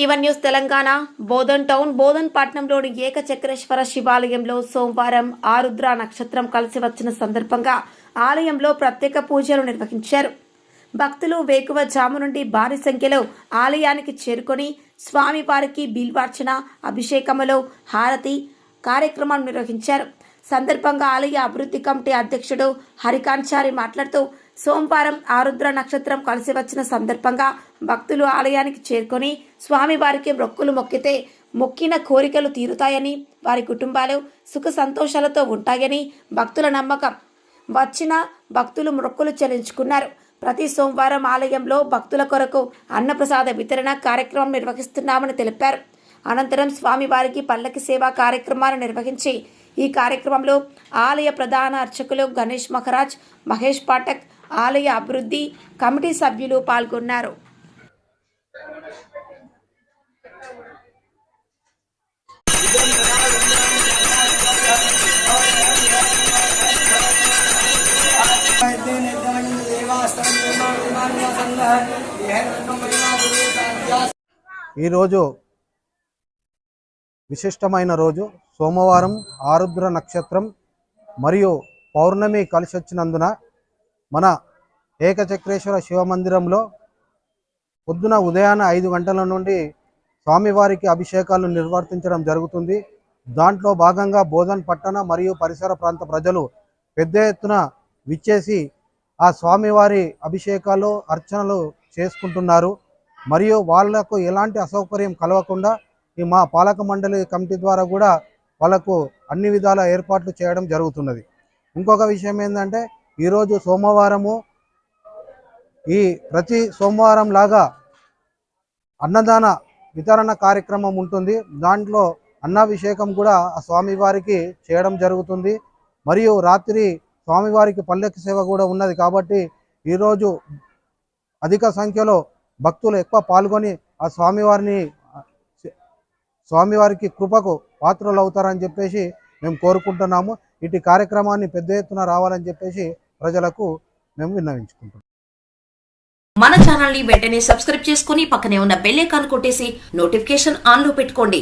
Jeevan news Telangana Bodhan town Bodhan పట్టణంలోని ఏకచక్రేశ్వర శివాలయంలో సోమవారం ఆరుద్ర నక్షత్రం కలిసి వచ్చిన సందర్భంగా ఆలయంలో ప్రత్యేక పూజలు నిర్వహించారు. భక్తులు వేకువ జాము నుండి భారీ సంఖ్యలో ఆలయానికి చేరుకొని స్వామివారికి బిల్వార్చన అభిషేకములో హారతి కార్యక్రమం నిర్వహించారు. సందర్భంగా ఆలయ అభివృద్ధి కమిటీ అధ్యక్షుడు హరికాంచారి మాట్లాడుతూ సోమవారం ఆరుద్ర నక్షత్రం కలిసి వచ్చిన సందర్భంగా భక్తులు ఆలయానికి చేరుకొని స్వామివారికి మొక్కులు మొక్కితే మొక్కిన కోరికలు తీరుతాయని వారి కుటుంబాలు సుఖ సంతోషాలతో ఉంటాయని భక్తుల నమ్మకం. వచ్చిన భక్తులు మొక్కులు చెల్లించుకున్నారు. ప్రతి సోమవారం ఆలయంలో భక్తుల కొరకు అన్నప్రసాద వితరణ కార్యక్రమం నిర్వహిస్తున్నామని తెలిపారు. అనంతరం స్వామివారికి పల్లకి సేవా కార్యక్రమాలు నిర్వహించి ఈ కార్యక్రమంలో ఆలయ ప్రధాన అర్చకులు గణేష్ మహరాజ్ మహేష్ పాఠక్ ఆలయ అభివృద్ధి కమిటీ సభ్యులు పాల్గొన్నారు. ఈరోజు విశిష్టమైన రోజు సోమవారం ఆరుద్ర నక్షత్రం మరియు పౌర్ణమి కలిసి వచ్చినందున మన ఏకచక్రేశ్వర శివ మందిరంలో పొద్దున ఉదయాన ఐదు గంటల నుండి స్వామివారికి అభిషేకాలు నిర్వర్తించడం జరుగుతుంది. దాంట్లో భాగంగా బోధన్ పట్టణ మరియు పరిసర ప్రాంత ప్రజలు పెద్ద ఎత్తున విచ్చేసి ఆ స్వామివారి అభిషేకాలు అర్చనలు చేసుకుంటున్నారు. మరియు వాళ్ళకు ఎలాంటి అసౌకర్యం కలగకుండా ఈ మా పాలక మండలి కమిటీ ద్వారా కూడా వాళ్ళకు అన్ని విధాల ఏర్పాట్లు చేయడం జరుగుతున్నది. ఇంకొక విషయం ఏంటంటే ఈరోజు సోమవారము ఈ ప్రతి సోమవారం లాగా అన్నదాన వితరణ కార్యక్రమం ఉంటుంది. దాంట్లో అన్నాభిషేకం కూడా ఆ స్వామివారికి చేయడం జరుగుతుంది. మరియు రాత్రి స్వామివారికి పల్లెకి సేవ కూడా ఉన్నది కాబట్టి ఈరోజు అధిక సంఖ్యలో భక్తులు ఎక్కువ పాల్గొని ఆ స్వామివారిని స్వామివారికి కృపకు పాత్రలు అవుతారని చెప్పేసి మేము కోరుకుంటున్నాము. ఇటు కార్యక్రమాన్ని పెద్ద ఎత్తున రావాలని చెప్పేసి ప్రజలకు మేము విన్నవించుకుంటున్నాం. మన ఛానల్ని వెంటనే సబ్స్క్రైబ్ చేసుకుని పక్కనే ఉన్న బెల్ ఐకాన్ కొట్టేసి నోటిఫికేషన్ ఆన్లో పెట్టుకోండి.